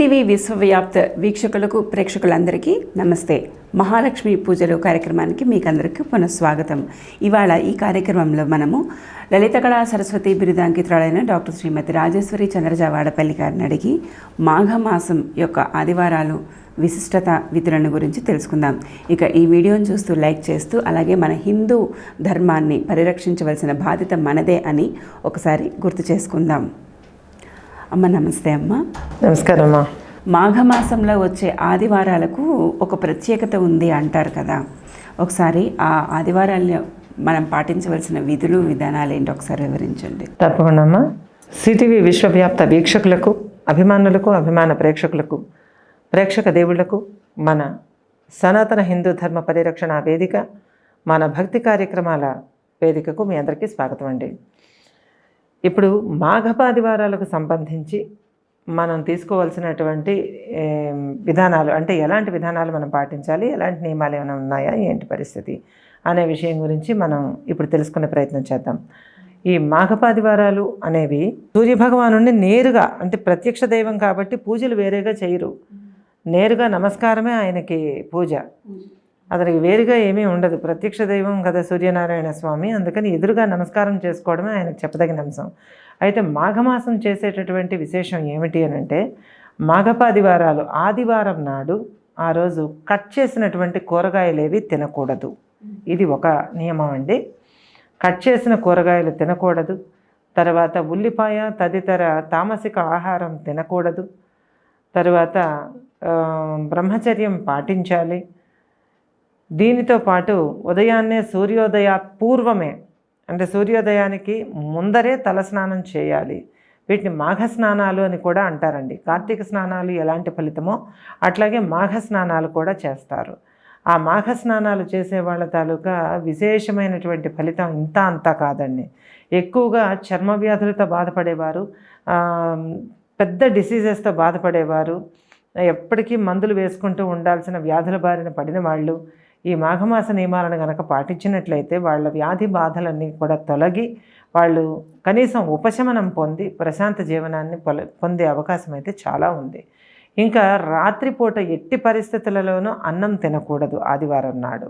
ETV విశ్వవ్యాప్త వీక్షకులకు ప్రేక్షకులందరికీ నమస్తే. మహాలక్ష్మి పూజలు కార్యక్రమానికి మీకు అందరికీ పునఃస్వాగతం. ఇవాళ ఈ కార్యక్రమంలో మనము లలిత కళా సరస్వతి బిరుదాంకితురాలైన డాక్టర్ శ్రీమతి రాజేశ్వరి చంద్రజ వాడపల్లి గారిని అడిగి మాఘమాసం యొక్క ఆదివారాలు విశిష్టత విధులను గురించి తెలుసుకుందాం. ఇక ఈ వీడియోను చూస్తూ లైక్ చేస్తూ అలాగే మన హిందూ ధర్మాన్ని పరిరక్షించవలసిన బాధ్యత మనదే అని ఒకసారి గుర్తు చేసుకుందాం. అమ్మ నమస్తే అమ్మ. నమస్కారం అమ్మా. మాఘమాసంలో వచ్చే ఆదివారాలకు ఒక ప్రత్యేకత ఉంది అంటారు కదా. ఒకసారి ఆ ఆదివారాల్లో మనం పాటించవలసిన విధులు విధానాలు ఏంటి ఒకసారి వివరించండి. తప్పకుండా అమ్మా. సిటీవీ విశ్వవ్యాప్త వీక్షకులకు అభిమానులకు అభిమాన ప్రేక్షకులకు ప్రేక్షక దేవుళ్ళకు మన సనాతన హిందూ ధర్మ పరిరక్షణ వేదిక మన భక్తి కార్యక్రమాల వేదికకు మీ అందరికీ స్వాగతం అండి. ఇప్పుడు మాఘపాదివారాలకు సంబంధించి మనం తీసుకోవాల్సినటువంటి విధానాలు అంటే ఎలాంటి విధానాలు మనం పాటించాలి ఎలాంటి నియమాలు ఏమైనా ఉన్నాయా ఏంటి పరిస్థితి అనే విషయం గురించి మనం ఇప్పుడు తెలుసుకునే ప్రయత్నం చేద్దాం. ఈ మాఘపాదివారాలు అనేవి సూర్యభగవాను నేరుగా అంటే ప్రత్యక్ష దైవం కాబట్టి పూజలు వేరేగా చేయరు. నేరుగా నమస్కారమే ఆయనకి పూజ. అతనికి వేరుగా ఏమీ ఉండదు. ప్రత్యక్ష దైవం కదా సూర్యనారాయణ స్వామి. అందుకని ఎదురుగా నమస్కారం చేసుకోవడమే ఆయనకు చెప్పదగిన అంశం. అయితే మాఘమాసం చేసేటటువంటి విశేషం ఏమిటి అని అంటే మాఘపాదివారాలు ఆదివారం నాడు ఆ రోజు కట్ చేసినటువంటి కూరగాయలు ఏవి తినకూడదు. ఇది ఒక నియమం అండి. కట్ చేసిన కూరగాయలు తినకూడదు. తర్వాత ఉల్లిపాయ తదితర తామసిక ఆహారం తినకూడదు. తర్వాత బ్రహ్మచర్యం పాటించాలి. దీనితో పాటు ఉదయాన్నే సూర్యోదయ పూర్వమే అంటే సూర్యోదయానికి ముందరే తలస్నానం చేయాలి. వీటిని మాఘ స్నానాలు అని కూడా అంటారండి. కార్తీక స్నానాలు ఎలాంటి ఫలితమో అట్లాగే మాఘ స్నానాలు కూడా చేస్తారు. ఆ మాఘ స్నానాలు చేసే వాళ్ళ తాలూకా విశేషమైనటువంటి ఫలితం ఇంత అంతా కాదండి. ఎక్కువగా చర్మ వ్యాధులతో బాధపడేవారు పెద్ద డిసీజెస్తో బాధపడేవారు ఎప్పటికీ మందులు వేసుకుంటూ ఉండాల్సిన వ్యాధుల బారిన పడిన వాళ్ళు ఈ మాఘమాస నియమాలను కనుక పాటించినట్లయితే వాళ్ళ వ్యాధి బాధలన్నీ కూడా తొలగి వాళ్ళు కనీసం ఉపశమనం పొంది ప్రశాంత జీవనాన్ని పొల పొందే అవకాశం అయితే చాలా ఉంది. ఇంకా రాత్రిపూట ఎట్టి పరిస్థితులలోనూ అన్నం తినకూడదు ఆదివారం నాడు.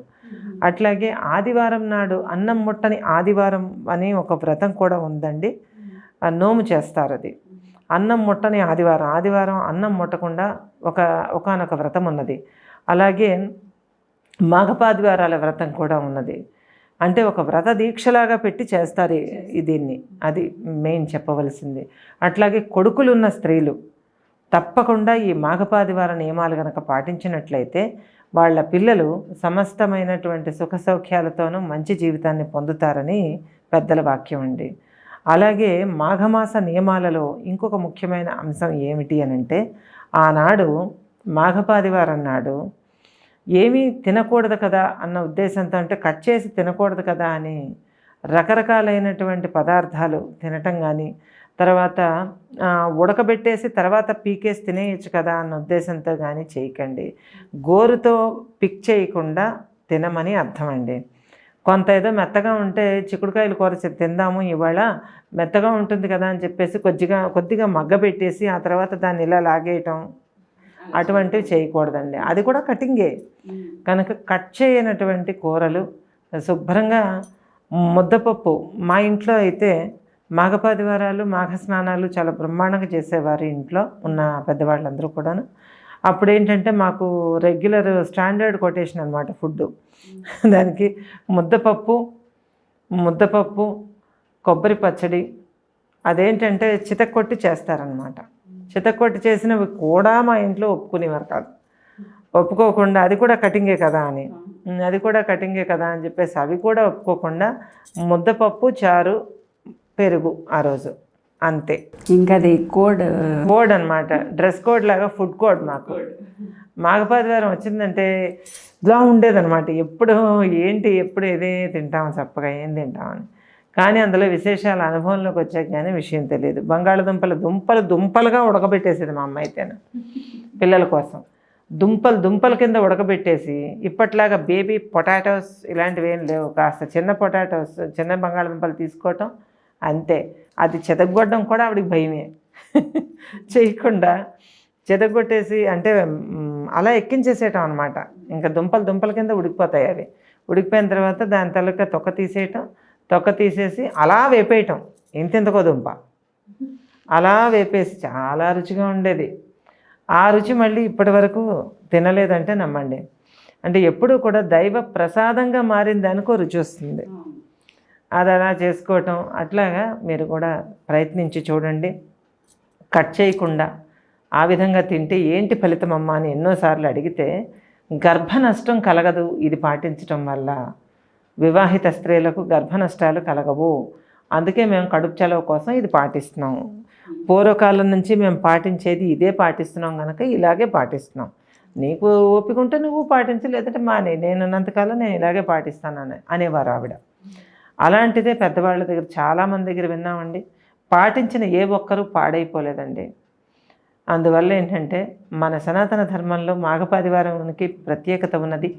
అట్లాగే ఆదివారం నాడు అన్నం ముట్టని ఆదివారం అని ఒక వ్రతం కూడా ఉందండి. నోము చేస్తారు అది. అన్నం ముట్టని ఆదివారం ఆదివారం అన్నం ముట్టకుండా ఒక ఒకానొక వ్రతం ఉన్నది. అలాగే మాఘపాదివారాల వ్రతం కూడా ఉన్నది. అంటే ఒక వ్రత దీక్షలాగా పెట్టి చేస్తారు దీన్ని. అది మెయిన్ చెప్పవలసింది. అట్లాగే కొడుకులున్న స్త్రీలు తప్పకుండా ఈ మాఘపాదివార నియమాలు కనుక పాటించినట్లయితే వాళ్ళ పిల్లలు సమస్తమైనటువంటి సుఖ సౌఖ్యాలతోనూ మంచి జీవితాన్ని పొందుతారని పెద్దల వాక్యం అండి. అలాగే మాఘమాస నియమాలలో ఇంకొక ముఖ్యమైన అంశం ఏమిటి అని అంటే ఆనాడు మాఘపాదివారం నాడు ఏమీ తినకూడదు కదా అన్న ఉద్దేశంతో అంటే కట్ చేసి తినకూడదు కదా అని రకరకాలైనటువంటి పదార్థాలు తినటం కానీ తర్వాత ఉడకబెట్టేసి తర్వాత పీకేసి తినేయచ్చు కదా అన్న ఉద్దేశంతో కానీ చేయకండి. గోరుతో పిక్ చేయకుండా తినమని అర్థమండి. కొంత ఏదో మెత్తగా ఉంటే చిక్కుడుకాయలు కూర తిందాము ఇవాళ మెత్తగా ఉంటుంది కదా అని చెప్పేసి కొద్దిగా కొద్దిగా మగ్గబెట్టేసి ఆ తర్వాత దాన్ని ఇలా లాగేయటం అటువంటివి చేయకూడదండి. అది కూడా కటింగే. కనుక కట్ చేయనటువంటి కూరలు శుభ్రంగా ముద్దపప్పు. మా ఇంట్లో అయితే మాఘపాదివారాలు మాఘ స్నానాలు చాలా బ్రహ్మాండంగా చేసేవారు ఇంట్లో ఉన్న పెద్దవాళ్ళందరూ కూడాను. అప్పుడు ఏంటంటే మాకు రెగ్యులర్ స్టాండర్డ్ కొటేషన్ అనమాట ఫుడ్ దానికి ముద్దపప్పు ముద్దపప్పు కొబ్బరి పచ్చడి అదేంటంటే చితక్కొట్టి చేస్తారనమాట చితక్కొట్టి చేసినవి కూడా మా ఇంట్లో ఒప్పుకునేవారు కాదు. ఒప్పుకోకుండా అది కూడా కటింగే కదా అని. అది కూడా కటింగే కదా అని చెప్పేసి అవి కూడా ఒప్పుకోకుండా ముద్దపప్పు చారు పెరుగు ఆ రోజు. అంతే. ఇంకా అది కోడ్ కోడ్ అనమాట డ్రెస్ కోడ్ లాగా ఫుడ్ కోడ్ మాకు. మాఘపాదివారం వచ్చిందంటే ఇలా ఉండేదన్నమాట. ఎప్పుడు ఏంటి ఎప్పుడు ఏదే తింటామని చప్పగా ఏం తింటామని. కానీ అందులో విశేషాల అనుభవంలోకి వచ్చాక కానీ విషయం తెలియదు. బంగాళదుంపలు దుంపలు దుంపలుగా ఉడకబెట్టేసేది మా అమ్మ అయితేను. పిల్లల కోసం. దుంపలు దుంపల కింద ఉడకబెట్టేసి ఇప్పట్లాగా బేబీ పొటాటోస్ ఇలాంటివి ఏం లేవు. కాస్త చిన్న పొటాటోస్ చిన్న బంగాళదుంపలు తీసుకోవటం అంతే. అది చెతగొట్టడం కూడా ఆవిడకి భయమే. చేయకుండా చెదగొట్టేసి అంటే అలా ఎక్కించేసేయటం అనమాట ఇంకా దుంపలు దుంపల కింద ఉడికిపోతాయి అవి. ఉడికిపోయిన తర్వాత దాని తలక తొక్క తీసేయటం. తొక్క తీసేసి అలా వేపేయటం. ఇంతెంతకో దుంప అలా వేపేసి చాలా రుచిగా ఉండేది. ఆ రుచి మళ్ళీ ఇప్పటి వరకు తినలేదంటే నమ్మండి. అంటే ఎప్పుడూ కూడా దైవ ప్రసాదంగా మారింది అనుకో రుచి వస్తుంది. అది అలా చేసుకోవటం. అట్లాగా మీరు కూడా ప్రయత్నించి చూడండి. కట్ చేయకుండా ఆ విధంగా తింటే ఏంటి ఫలితం అమ్మా అని ఎన్నోసార్లు అడిగితే గర్భ నష్టం కలగదు. ఇది పాటించటం వల్ల వివాహిత స్త్రీలకు గర్భ నష్టాలు కలగవు. అందుకే మేము కడుపు చలవ కోసం ఇది పాటిస్తున్నాం. పూర్వకాలం నుంచి మేము పాటించేది ఇదే పాటిస్తున్నాం కనుక ఇలాగే పాటిస్తున్నాం. నీకు ఓపిక ఉంటే నువ్వు పాటించు లేదంటే మానే నేనున్నంతకాలం నేను ఇలాగే పాటిస్తానని అనేవారు ఆవిడ. అలాంటిదే పెద్దవాళ్ళ దగ్గర చాలామంది దగ్గర విన్నామండి. పాటించిన ఏ ఒక్కరూ పాడైపోలేదండి. అందువల్ల ఏంటంటే మన సనాతన ధర్మంలో మాఘపాదివారానికి ప్రత్యేకత ఉన్నది.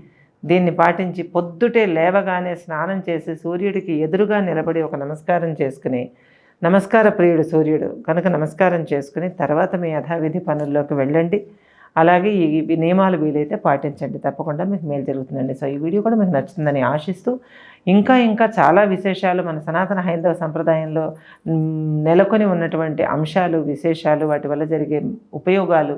దీన్ని పాటించి పొద్దుటే లేవగానే స్నానం చేసి సూర్యుడికి ఎదురుగా నిలబడి ఒక నమస్కారం చేసుకుని నమస్కార ప్రియుడు సూర్యుడు కనుక నమస్కారం చేసుకుని తర్వాత మీ యథావిధి పనుల్లోకి వెళ్ళండి. అలాగే ఈ నియమాలు వీలైతే పాటించండి. తప్పకుండా మీకు మేలు జరుగుతుందండి. సో ఈ వీడియో కూడా మీకు నచ్చుతుందని ఆశిస్తూ ఇంకా ఇంకా చాలా విశేషాలు మన సనాతన హైందవ సంప్రదాయంలో నెలకొని ఉన్నటువంటి అంశాలు విశేషాలు వాటి వల్ల జరిగే ఉపయోగాలు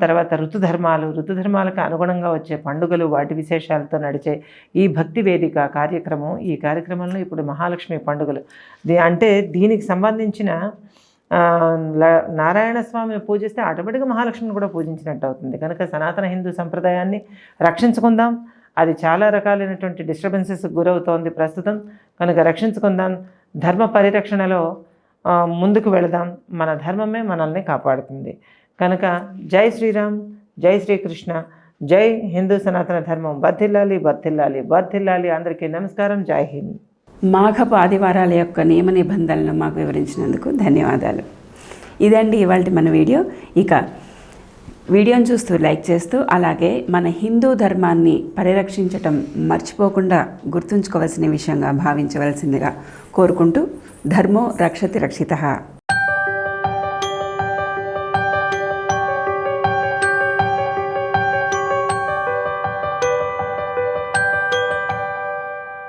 తర్వాత ఋతుధర్మాలు ఋతుధర్మాలకు అనుగుణంగా వచ్చే పండుగలు వాటి విశేషాలతో నడిచే ఈ భక్తి వేదిక కార్యక్రమం ఈ కార్యక్రమంలో ఇప్పుడు మహాలక్ష్మి పండుగలు. అంటే దీనికి సంబంధించిన నారాయణ స్వామిని పూజిస్తే ఆటోమేటిక్గా మహాలక్ష్మిని కూడా పూజించినట్టు అవుతుంది. కనుక సనాతన హిందూ సంప్రదాయాన్ని రక్షించుకుందాం. అది చాలా రకాలైనటువంటి డిస్టర్బెన్సెస్ గురవుతోంది ప్రస్తుతం. కనుక రక్షించుకుందాం. ధర్మ పరిరక్షణలో ముందుకు వెళదాం. మన ధర్మమే మనల్ని కాపాడుతుంది. కనుక జై శ్రీరామ్ జై శ్రీకృష్ణ జై హిందూ సనాతన ధర్మం. బర్ధిల్లాలి బర్ధిల్లాలి బర్ధిల్లాలి అందరికీ నమస్కారం. జై హింద్. మాఘపు ఆదివారాల యొక్క నియమ నిబంధనలను మాకు వివరించినందుకు ధన్యవాదాలు. ఇదండి ఇవాళ మన వీడియో. ఇక వీడియోని చూస్తూ లైక్ చేస్తూ అలాగే మన హిందూ ధర్మాన్ని పరిరక్షించటం మర్చిపోకుండా గుర్తుంచుకోవాల్సిన విషయంగా భావించవలసిందిగా కోరుకుంటూ ధర్మో రక్షతి రక్షిత.